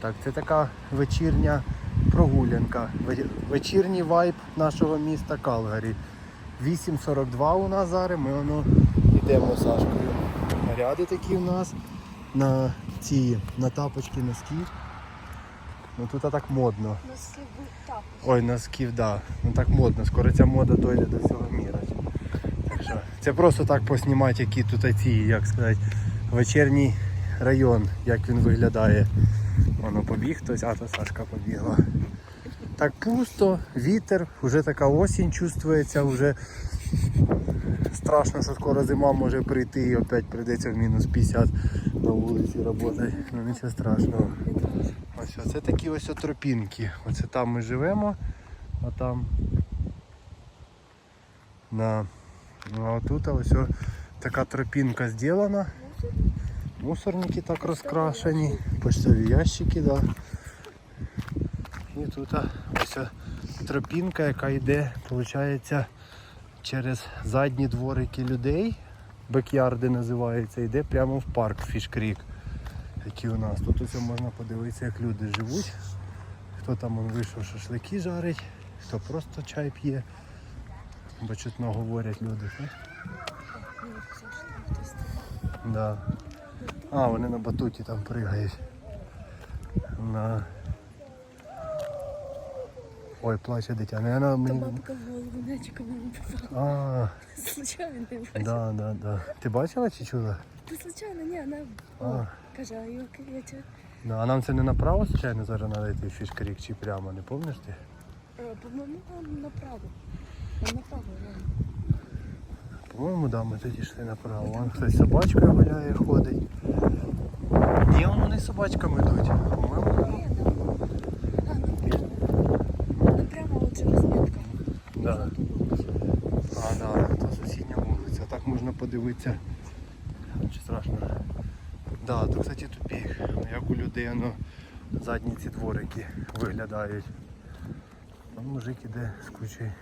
Так, це така вечірня прогулянка. Вечірній вайб нашого міста Калгарі. 8.42 у нас зараз, ми воно йдемо з Сашкою. Наряди такі в нас на ці на тапочки носки. Ну тут так модно. Носки так. Ой, носків, да. Ну так модно. Скоро ця мода дойде до всього міра. Так що це просто так поснімати, які тут ці, як сказати, вечірній район, як він виглядає. Воно побіг хтось, а то Сашка побігла. Так пусто, вітер, вже така осінь чувствується, вже страшно, що скоро зима може прийти і опять прийдеться в мінус 50 на вулиці працювати. Ну нічого страшного. Ось це такі ось тропінки. Оце там ми живемо, а там на ну, а тут ось така тропінка зроблена. Мусорники так розкрашені, почтові ящики, да. І тут ось тропінка, яка йде, виходить, через задні дворики людей. Бекярди називається, йде прямо в парк Фішкрік які у нас. Тут ось можна подивитися, як люди живуть. Хто там он вийшов шашлики жарить, хто просто чай п'є. Бо чутно говорять люди. Да. А, вони на батуті там пригають. На... Ой, плаче дитя. Ну, вона То мені... бабка мячиком. А, Случайно не бачила. да, да, да. Ти бачила чи чула? Та случайно, ні, вона А. каже, а я тебе... Да, а нам це не направо, звичайно, зараз треба йти в фішкарік чи прямо, не пам'ятаєш ти? Е, По-моєму, направо. Направо, нам. По-моєму, да, ми тоді йшли направо. Вон хтось собачкою гуляє, ходить. Ні, воно не собачками йдуть. По-моєму, направо. Направо от через метка. да. А, да, то сусідня вулиця. Так можна подивитися. Чи страшно? Да, то, кстати, тупік. Як у людей воно задні ці дворики виглядають. Там мужик іде з кучою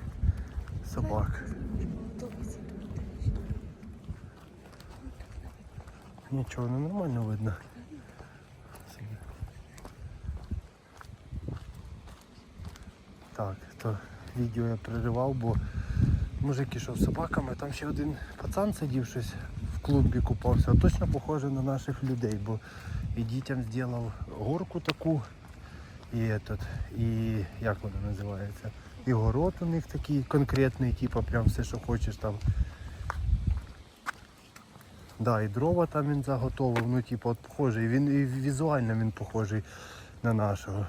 собак. Нічого, ну нормально видно. Так, то відео я переривав, бо мужик ішов з собаками, там ще один пацан сидів щось в клумбі купався, точно похоже на наших людей, бо і дітям зробив горку таку, і этот, і як воно називається? І город у них такий конкретний, типу прям все, що хочеш там. Да, і дрова там він заготовив, ну типу от похожий. Він і візуально він похожий на нашого.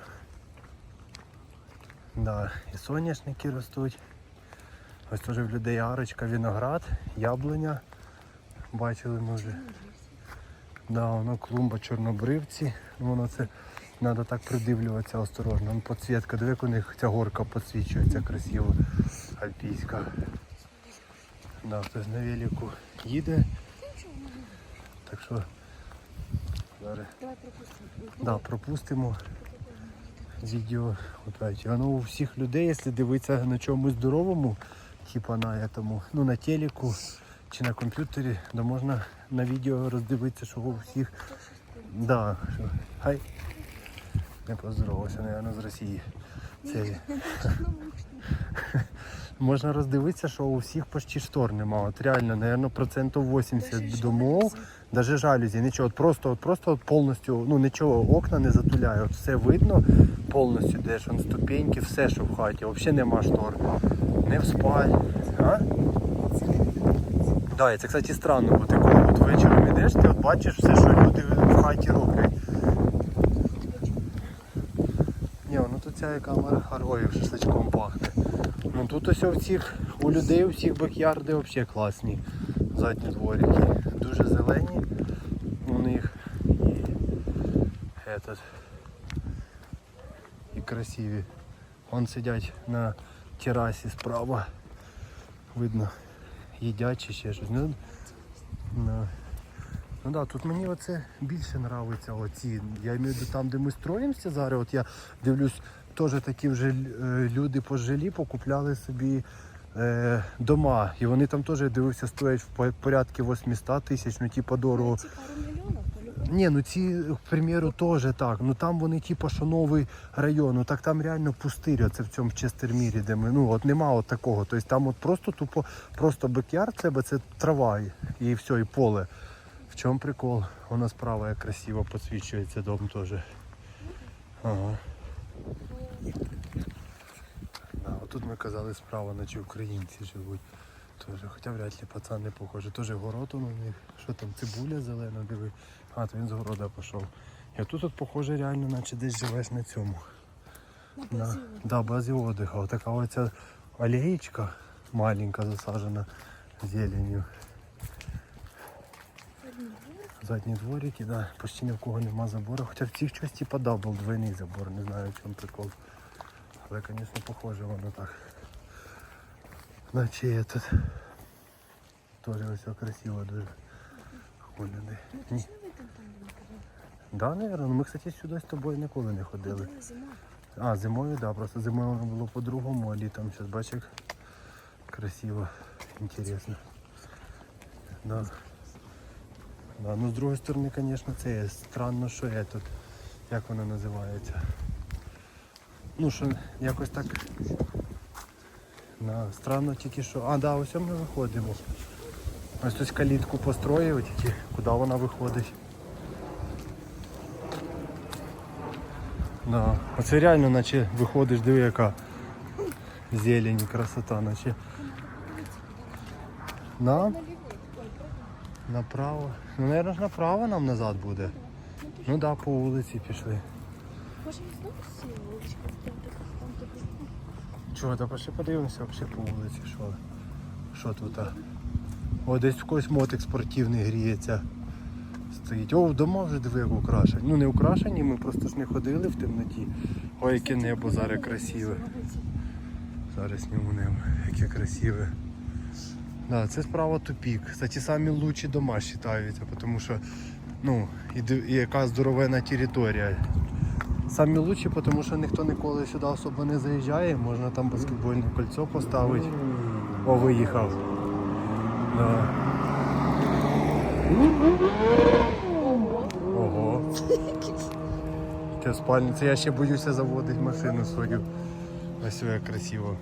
Да, і соняшники ростуть. Ось теж в людей арочка, виноград, яблуня. Бачили ми вже. Да, воно клумба чорнобривці. Воно це треба так придивлюватися осторожно. Ну, Подсвітка, диви, як у них ця горка підсвічується красиво, альпійська. Да, хтось на велику їде. Так що зараз Давай пропустимо. да, пропустимо відео. Опять. Воно у всіх людей, якщо дивитися на чомусь здоровому, типа на этому, ну на телеку чи на комп'ютері, то можна на відео роздивитися, що у всіх. Да, що, хай. Не поздоровався, мабуть, з Росії. Це... Можна роздивитися, що у всіх почти штор нема. От реально, мабуть, процентів 80 домов, навіть жалюзі, нічого, от просто, от просто от повністю, ну нічого, окна не затуляє, от все видно повністю, де ж он ступеньки, все, що в хаті, взагалі нема штор. Не в спальні. А? Да, це, кстати, странно, бо ти коли от вечором йдеш, ти от бачиш все, що люди в хаті роблять. Ні, ну тут ця камера харою шашличком пахне. Ну тут ось у всіх, у людей, у всіх бакярди взагалі класні. Задні дворики. Дуже зелені у них. І, этот, і красиві. Вон сидять на терасі справа. Видно, їдять чи ще щось. Ну, ну, Ну да, тут мені оце більше подобається оці. Я маю там, де ми строїмося зараз. От я дивлюсь, теж такі вже е, люди пожилі покупляли собі е, дома. І вони там теж я дивився, стоять в порядку 800 тисяч, ну типу дорого. Мільйонів, Ні, ну ці, к примеру, теж так. Ну там вони, типу, що новий район, ну так там реально пустиря, це в цьому Честермірі, де ми. Ну от нема от такого. Тобто там от просто тупо, просто бекяр це, це трава і все, і поле. Чому прикол? Вона справа як красиво підсвічується дом теж. Ага. Да, отут ми казали справа, наче українці живуть. Тоже, хоча вряд ли пацан не похоже. Теж город он у них. Що там, цибуля зелена, диви. А, то він з города пішов. І тут от похоже реально, наче десь живеш на цьому. На базі. да, базі отдиха. Отака оця алеєчка маленька засаджена зеленью. Задні дворики, да, почти ні в кого нема забору. Хоча в цих щось типа да, був двойний забор, не знаю в чому прикол. Але, звісно, похоже воно так. Наче є тут. Тоже все красиво дуже. Хуляни. Ну Ні. Да, наверное. Ми, кстати, сюди з тобою ніколи не ходили. А, зимою, да, просто зимою воно було по-другому, а літом зараз бачиш, красиво, інтересно. Да. Да, ну з другої сторони, звісно, це є странно, що є тут. Як воно називається? Ну, що якось так. Да, странно тільки що. А, да, ось ми виходимо. Ось тут калітку построїв, тільки куди вона виходить. Да. Оце реально наче виходиш, диви яка зелень, красота, наче. Правда. Направо. Ну, наверное, ж направо нам назад буде. Ну да, по вулиці пішли. Може, знову сіла вуличка? Так, так. Чого, та пошли подивимося взагалі по вулиці, що, що тут. а? О, десь в когось мотик спортивний гріється. Стоїть. О, дома вже диви, як украшені. Ну не украшені, ми просто ж не ходили в темноті. Ой, яке небо зараз красиве. Зараз зніму небо, яке красиве. Да, це справа тупік. Кстати, самі лучші дома вважаються, тому що ну, і, яка здоровена територія. Самі лучші, тому що ніхто ніколи сюди особо не заїжджає, можна там баскетбольне кольцо поставити. О, виїхав. Да. Ого. Це спальня. Це я ще боюся заводити машину свою. Ось як красиво.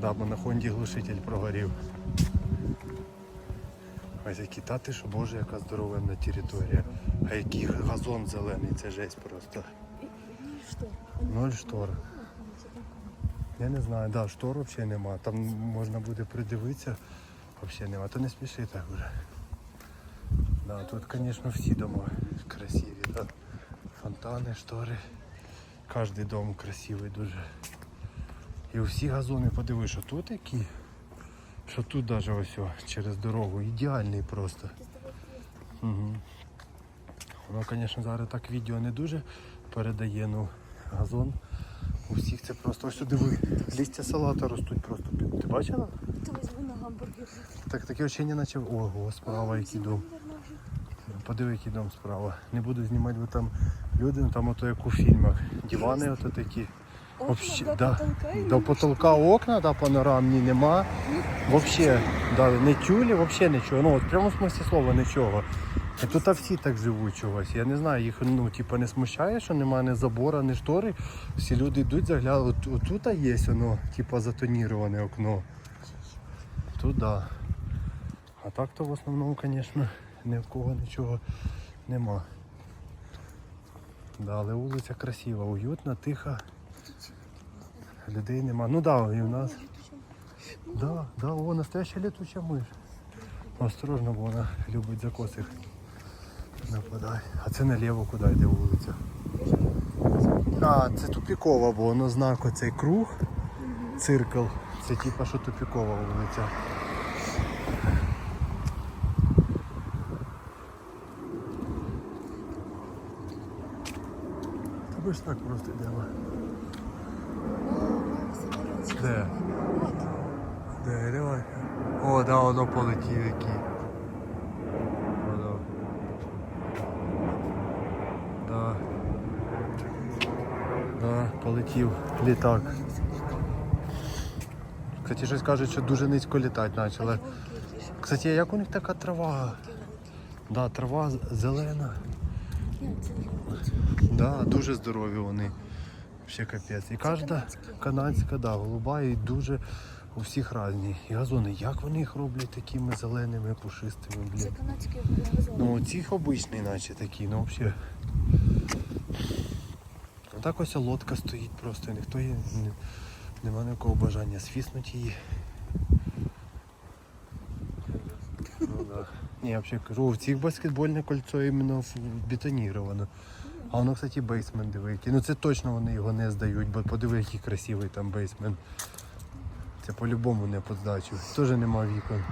Да, бо на Хонді глушитель прогорів. Ось які тати, що боже, яка здоровенна територія. А який газон зелений, це жесть просто. Ноль штор. Я не знаю, да, штор взагалі нема. Там можна буде придивитися, взагалі нема. То не спіши так вже. Да, тут, звісно, всі дома красиві. Да. Фонтани, штори. Кожний дом красивий дуже. І всі газони подиви, що тут які. Що тут навіть ось о, через дорогу. Ідеальний просто. Угу. Воно, звісно, зараз так відео не дуже передає, ну газон. У всіх це просто ось сюди диви. Листя салата ростуть просто. Ти бачила? То візьму на гамбургер. Так таке ощущення, наче ого, справа який дом. Подиви, який дом справа. Не буду знімати, бо там люди, ну, там ото як у фільмах. Дивани ото такі. Вообще, до да. потолка і До потолка окна, да, панорамні нема. Вообще, да, не тюлі, вообще нічого. Ну, от в прямому смислі слова нічого. І тут всі так живуть чогось. Я не знаю, їх ну, типу, не смущає, що немає ні забора, ні штори. Всі люди йдуть, заглядають. От, отут є воно, типу, затоніроване окно. Тут да. А так то в основному, звісно, ні в кого нічого нема. Да, але вулиця красива, уютна, тиха. Людей нема. Ну да, і в нас. Да, да, о, настояща летуча миш. Осторожно, бо вона любить за косих нападати. А це наліво куди йде вулиця. А, це тупікова, бо воно знак оцей круг, циркл. Це типа що тупікова вулиця. Та ми ж так просто йдемо. Де? Де, давай. О, да, воно полетів який. Воно. Да. Да, полетів літак. Кстати, щось кажуть, що дуже низько літати почали. Кстати, а як у них така трава? Да, трава зелена. Да, дуже здорові вони. Ще капець. І кожна канадська, да, голуба і дуже у всіх різні. І газони, як вони їх роблять такими зеленими, пушистими, Це блін. канадські газони. Ну у цих обичний, наче такі, ну взагалі. Так ось лодка стоїть просто, ніхто її не, нема ніякого бажання свіснути її. Ну, да. Ні, я взагалі кажу, у цих баскетбольне кольцо іменно бетоніровано. А воно, кстати, бейсмент диви. Ну це точно вони його не здають, бо подиви, який красивий там бейсмент. Це по-любому не під здачу. Теж нема вікон.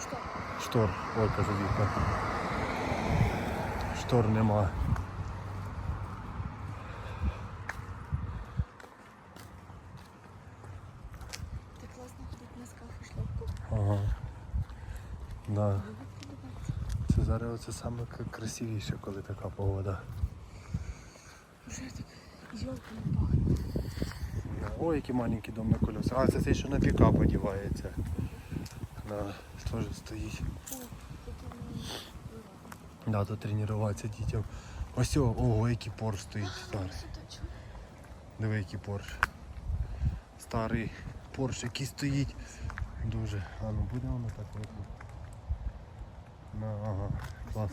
Що? Штор, ой, кажу вікна. Штор нема. Так класно ходить в носках і. Ага. Да. Це зараз це саме красивіше, коли така погода. Вже так йолками пахне. Ой, який маленький дом на колесах. А, це цей, що на пікап одівається. Да, теж стоїть. Мені. Да, тут тренуватися дітям. Ось о, ого, який порш стоїть старий. Диви, який порш. Старий порш, який стоїть. Дуже. А ну буде воно так видно. Ага, он,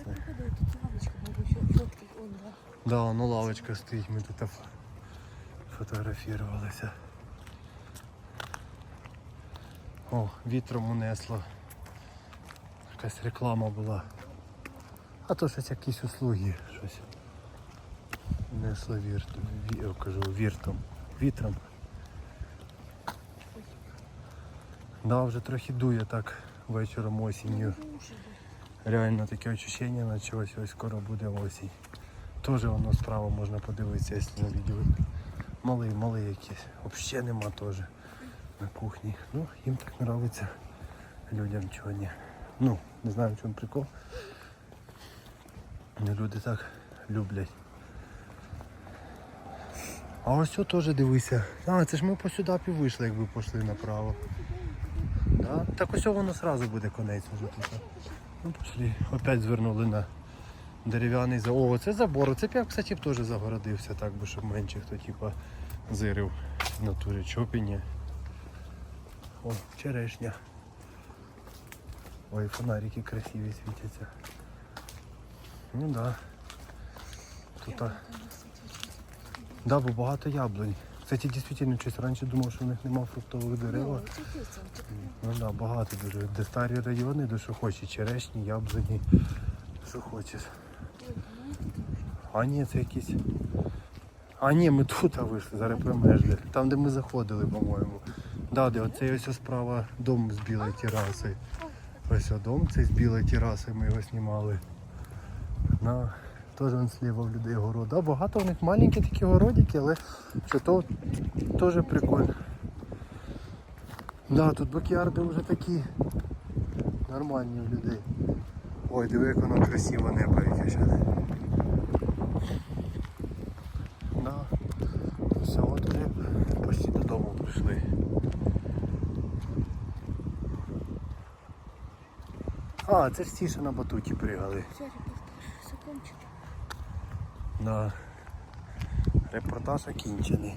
да. Воно лавочка стоїть, ми тут ф- фотографувалися. О, вітром унесло. Якась реклама була. А то щось якісь услуги, щось. Унесло вірт, ві, я кажу, віртом. Вітром. Да, вже трохи дує так вечором осінню. Реально таке відчуття, наче ось скоро буде осінь. Теж воно справа можна подивитися, якщо на відео. Малий, малий якийсь. Взагалі нема теж на кухні. Ну, їм так подобається. Людям чого ні. Ну, не знаю в чому прикол. Люди так люблять. А ось це теж дивися. А, це ж ми по сюди вийшли, якби пішли направо. Да? Так ось воно одразу буде конець вже тут. Ну, пішли. Опять звернули на дерев'яний за. О, це забор. Це я, кстати, теж загородився, так би, щоб менше хто типа зирив в натурі чопіні. О, черешня. Ой, фонарики красиві світяться. Ну да. Тут, да, бо багато яблунь. Кстати, дійсно, щось раніше думав, що в них немає фруктових дерев. Ну, Ну да, багато дуже. Де старі райони, де що хочеш, черешні, яблуні, що хочеш. А ні, це якісь. А ні, ми тут вийшли, зараз промежли. Там, де ми заходили, по-моєму. Да, де оцей ось справа дом з білою терасою. Ось дом цей з білою терасою, ми його знімали. На, теж он зліва в людей город. Да, багато у них маленькі такі городики, але що то теж прикольно. Да, тут бакіарди вже такі нормальні у людей. Ой, диви, як воно красиво небо яке зараз. Да. Все, от вже почти додому прийшли. А, це ж ті, що на батуті пригали. Все, репортаж закончено. Да. Репортаж закінчений.